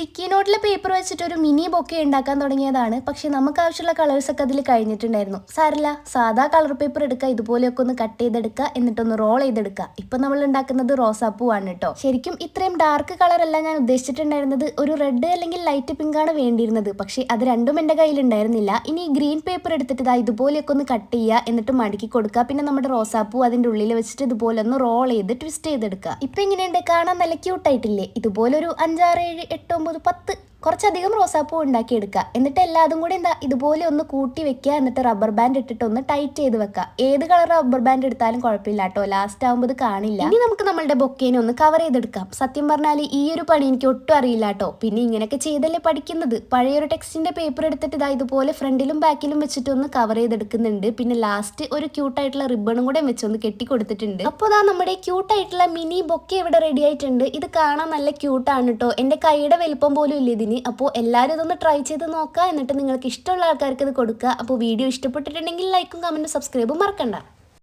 Sticky നോട്ടിലെ paper വെച്ചിട്ട് ഒരു mini bouquet ഉണ്ടാക്കാൻ തുടങ്ങിയതാണ്. പക്ഷെ നമുക്ക് ആവശ്യമുള്ള കളേഴ്സൊക്കെ അതിൽ കഴിഞ്ഞിട്ടുണ്ടായിരുന്നു. സാറില്ല സാധാ കളർ പേപ്പർ എടുക്കുക ഇതുപോലെയൊക്കെ ഒന്ന് കട്ട് ചെയ്തെടുക്കുക എന്നിട്ടൊന്ന് റോൾ ചെയ്തെടുക്കുക. ഇപ്പൊ നമ്മൾ ഉണ്ടാക്കുന്നത് റോസാപ്പൂ ആണ് കേട്ടോ ശരിക്കും ഇത്രയും ഡാർക്ക് കളർ അല്ല ഞാൻ ഉദ്ദേശിച്ചിട്ടുണ്ടായിരുന്നത്. ഒരു റെഡ് അല്ലെങ്കിൽ ലൈറ്റ് പിങ്ക് ആണ് വേണ്ടിയിരുന്നത്. പക്ഷെ അത് രണ്ടും എന്റെ കയ്യിൽ ഉണ്ടായിരുന്നില്ല ഇനി ഗ്രീൻ പേപ്പർ എടുത്തിട്ട് ഇതാ ഇതുപോലെയൊക്കെ ഒന്ന് കട്ട് ചെയ്യുക എന്നിട്ട് മടക്കി കൊടുക്കുക. പിന്നെ നമ്മുടെ റോസാപ്പൂ അതിന്റെ ഉള്ളിൽ വെച്ചിട്ട് ഇതുപോലെ ഒന്ന് റോൾ ചെയ്ത് ട്വിസ്റ്റ് ചെയ്തെടുക്കുക. ഇപ്പൊ എങ്ങനെയുണ്ട്? കാണാൻ നല്ല ക്യൂട്ടായിട്ടില്ലേ ഇതുപോലെ ഒരു അഞ്ചാറ് ഏഴ് എട്ട് പത്ത് കുറച്ചധികം റോസാപ്പൂ ഉണ്ടാക്കിയെടുക്കുക. എന്നിട്ട് എല്ലാതും കൂടി എന്താ ഇതുപോലെ ഒന്ന് കൂട്ടി വെക്കുക. എന്നിട്ട് റബ്ബർ ബാൻഡ് ഇട്ടിട്ട് ഒന്ന് ടൈറ്റ് ചെയ്ത് വെക്കുക. ഏത് കളർ റബ്ബർ ബാൻഡ് എടുത്താലും കുഴപ്പമില്ല കേട്ടോ. ലാസ്റ്റ് ആകുമ്പോൾ കാണില്ല. ഇനി നമുക്ക് നമ്മളുടെ ബൊക്കേനെ ഒന്ന് കവർ ചെയ്തെടുക്കാം. സത്യം പറഞ്ഞാൽ ഈ ഒരു പണി എനിക്ക് ഒട്ടും അറിയില്ല കേട്ടോ. പിന്നെ ഇങ്ങനെയൊക്കെ ചെയ്തല്ലേ പഠിക്കുന്നത്. പഴയൊരു ടെക്സ്റ്റിന്റെ പേപ്പർ എടുത്തിട്ട് ഇതാ ഇതുപോലെ ഫ്രണ്ടിലും ബാക്കിലും വെച്ചിട്ട് ഒന്ന് കവർ ചെയ്തെടുക്കുന്നുണ്ട്. പിന്നെ ലാസ്റ്റ് ഒരു ക്യൂട്ടായിട്ടുള്ള റിബണും കൂടെ വെച്ച് ഒന്ന് കെട്ടി കൊടുത്തിട്ടുണ്ട്. അപ്പോൾ ഇതാ നമ്മുടെ ക്യൂട്ടായിട്ടുള്ള മിനി ബൊക്കെ ഇവിടെ റെഡി ആയിട്ടുണ്ട്. ഇത് കാണാൻ നല്ല ക്യൂട്ടാണ് കേട്ടോ. എന്റെ കൈയുടെ വലിപ്പം പോലും ഇല്ല ഇതിന്. അപ്പോൾ എല്ലാവരും ഇതൊന്ന് ട്രൈ ചെയ്ത് നോക്കുക എന്നിട്ട് നിങ്ങൾക്ക് ഇഷ്ടമുള്ള ആൾക്കാർക്ക് ഇത് കൊടുക്കുക അപ്പോൾ വീഡിയോ ഇഷ്ടപ്പെട്ടിട്ടുണ്ടെങ്കിൽ ലൈക്കും കമന്റും സബ്സ്ക്രൈബും മറക്കണ്ട.